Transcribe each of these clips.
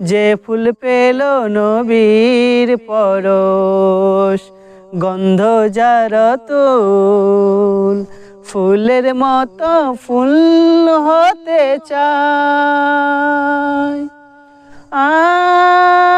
যে ফুল পেল নবীর পরশ গন্ধ যার তুল ফুলের মতো ফুল হতে আ আ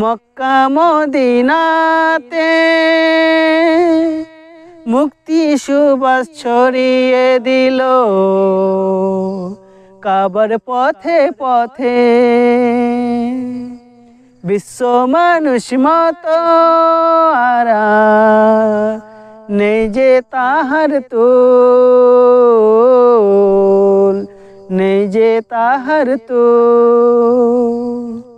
মক্কা মদিনাতে মুক্তি সুবাস ছড়িয়ে দিল। কাবার পথে পথে বিশ্ব মানুষ মতো আরা নেই যে তাহার তুল, নেই যে তাহার তুল।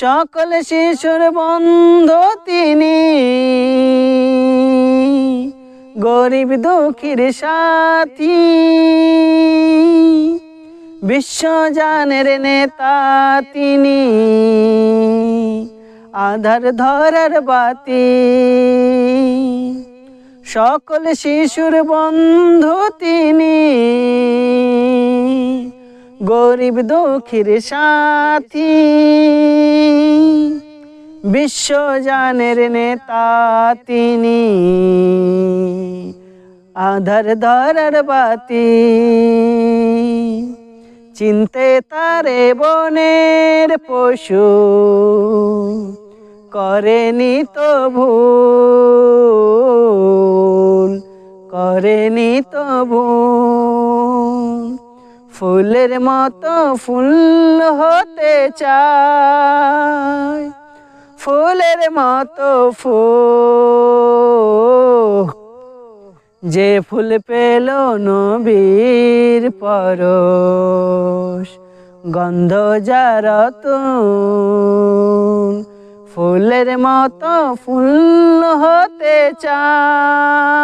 সকল শিশুর বন্ধ তিনি। গরিব দুঃখীর সাথী। বিশ্বজানের নেতা তিনি। আধার ধরার বাতি। সকল শিশুর বন্ধু তিনি। গরিব দুঃখীর সাথী। বিশ্বজানের নেতা তিনি। আধার ধরার বাতি। চিনতে তারে বনের পশু। করেনি তো ভুল, করেনি তো ভুল। ফুলের মতো ফুল হতে চায়। ফুলের মতো ফুল। যে ফুল পেল নবীর পরশ, গন্ধ যার ফুলের মতো ফুল হতে আ